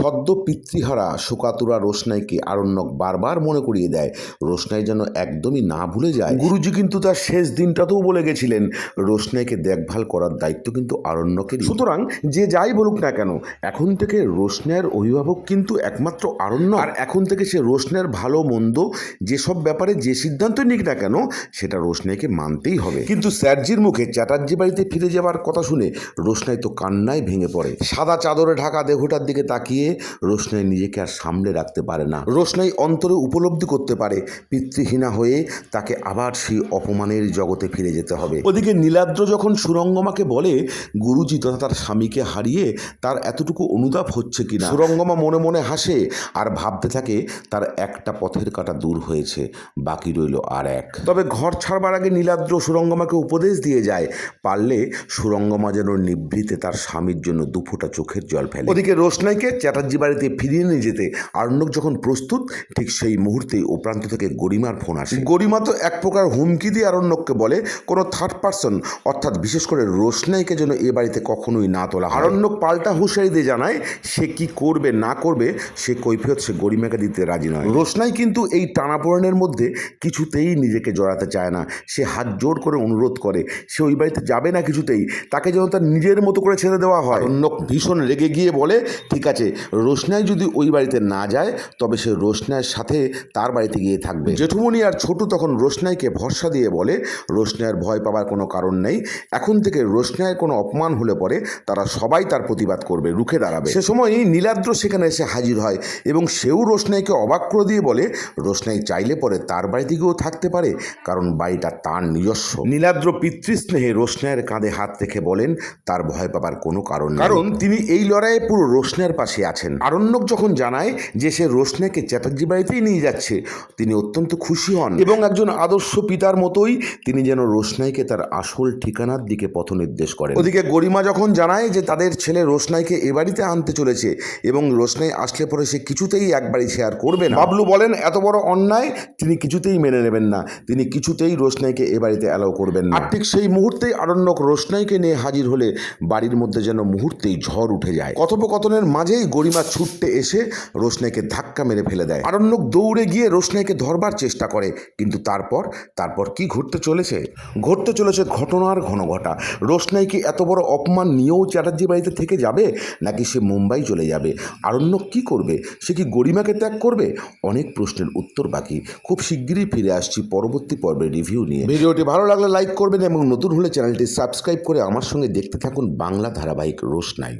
সদ্য পিতৃহারা শোকাতুরা রোশনাইকে আরণ্যক বারবার মনে করিয়ে দেয় রোশনাই যেন একদমই না ভুলে যায়। গুরুজি কিন্তু তার শেষ দিনটাতেও বলে গেছিলেন রোশনাইকে দেখভাল করার দায়িত্ব কিন্তু আরণ্যকের সুতরাং যে যাই বলুক না কেন এখন থেকে রোশনাইয়ের অভিভাবক কিন্তু একমাত্র আরণ্য আর এখন থেকে সে রোশনাইয়ের ভালো মন্দ যেসব ব্যাপারে যে সিদ্ধান্ত নিক না কেন সেটা রোশনাইকে মানতেই হবে। কিন্তু স্যারজির মুখে চ্যাটার্জি বাড়িতে ফিরে যাওয়ার কথা শুনে রোশনাই তো কান্নায় ভেঙে পড়ে। সাদা চাদরে ঢাকা দেহটার দিকে তাকিয়ে রোশনাই নিজেকে আর সামলে রাখতে পারে না। রোশনাই অন্তরে উপলব্ধি করতে পারে, পিতৃহীনা হয়ে তাকে আবার সেই অপমানের জগতে ফিরে যেতে হবে। ওদিকে নীলাদ্র যখন সুরঙ্গমাকে বলে, গুরুজি তথা তার স্বামীকে হারিয়ে তার এতটুকু অনুতাপ হচ্ছে কিনা? সুরঙ্গমা মনে মনে হাসে আর ভাবতে থাকে, তার একটা পথের কাটা দূর হয়েছে, বাকি রইল আর এক। তবে ঘর ছাড়বার আগে নীলাদ্র সুরঙ্গমাকে উপদেশ দিয়ে যায়, পারলে সুরঙ্গমা যেন নিভৃতে তার স্বামীর জন্য দুফোটা চোখের জল ফেলে। ওদিকে রোশনাইকে চ্যাটার্জি বাড়িতে ফিরিয়ে নিয়ে যেতে আর্ণব যখন প্রস্তুত ঠিক সেই মুহূর্তেই ও প্রান্ত থেকে গরিমার ফোন আসে। গরিমা তো এক প্রকার হুমকি দিয়ে আরণ্যককে বলে কোনো থার্ড পার্সন অর্থাৎ বিশেষ করে রোশনাইকে যেন এ বাড়িতে কখনোই না তোলা আরণ্যক পাল্টা হুঁশিয়ারি দিয়ে জানায় সে কি করবে না করবে সে কৈফিয়ত সে গরিমাকে দিতে রাজি নয়। রোশনাই কিন্তু এই টানাপোড়েনের মধ্যে কিছুতেই নিজেকে জড়াতে চায় না। সে হাত জোর করে অনুরোধ করে সে ওই বাড়িতে যাবে না কিছুতেই তাকে যেন তার নিজের মতো করে ছেড়ে দেওয়া হয়। অন্যক ভীষণ রেগে গিয়ে বলে ঠিক আছে রোশনাই যদি ওই বাড়িতে না যায়, তবে সে রোশনাইয়ের সাথে তার বাড়িতে গিয়ে থাকবে। জেঠুমণি আর ছোটু তখন রোশনাইকে ভরসা দিয়ে বলে, রোশনাইয়ের ভয় পাবার কোনো কারণ নেই। এখন থেকে রোশনাইয়ের কোনো অপমান হলে পরে তারা সবাই তার প্রতিবাদ করবে, রুখে দাঁড়াবে। সে সময় নীলাদ্র সেখানে এসে হাজির হয় এবং সেও রোশনাইকে অবাক করে দিয়ে বলে, রোশনাই চাইলে পরে তার বাড়িতে গিয়েও থাকতে পারে, কারণ বাড়িটা তার নিজস্ব। নীলাদ্র পিতৃস্নেহে রোশনাইয়ের কাঁধে হাত রেখে বলেন, তার ভয় পাবার কোনো কারণ। কারণ তিনি এই লড়াইয়ে পুরো রোশনাইয়ের পাশে আছেন। আরণ্যক যখন জানায় যে সে রোশনাইকে চ্যাটার্জি বাড়িতেই নিয়ে যাচ্ছে, তিনি অত্যন্ত খুশি হন এবং একজন আদর্শ পিতার মতোই তিনি যেন রোশনাইকে তার আসল ঠিকানার দিকে পথ নির্দেশ করেন। ওদিকে গরিমা যখন জানায় যে তাদের ছেলে রোশনাইকে এ বাড়িতে আনতে চলেছে এবং রোশনাই আসলে পরে সে কিছুতেই এক বাড়ি শেয়ার করবে না। বাবলু বলেন, এত বড় অন্যায় তিনি কিছুতেই মেনে নেবেন না। তিনি কিছুতেই রোশনাইকে এ বাড়িতে অ্যালাউ করবেন না। ঠিক সেই মুহূর্তেই আরণ্যক রোশনাইকে নিয়ে হাজির হলে বাড়ির মধ্যে যেন মুহূর্তেই ঝড় উঠে যায়। কথোপকথনের মাঝেই গরিমা ছুটতে এসে রোশনাইকে ধাক্কা মেরে ফেলে দেয়। আরণ্যক দৌড়ে গিয়ে রোশনাইকে ধরবার চেষ্টা করে, কিন্তু তারপর তারপর কি ঘটতে চলেছে? ঘটতে চলেছে ঘটনার ঘন ঘটা রোশনাইকে এত বড় অপমান নিয়েও চ্যাটার্জি বাড়িতে থেকে যাবে, নাকি সে মুম্বাই চলে যাবে? আরণ্যক কি করবে? সে কি গরিমাকে ত্যাগ করবে? অনেক প্রশ্নের উত্তর বাকি। খুব শিগগিরই ফিরে আসছি পরবর্তী পর্বে রিভিউ নিয়ে। ভিডিওটি ভালো লাগলে লাইক করবেন এবং নতুন হলে চ্যানেলটি সাবস্ক্রাইব করে আমার সঙ্গে দেখতে থাকুন বাংলা ধারাবাহিক রোশনাই।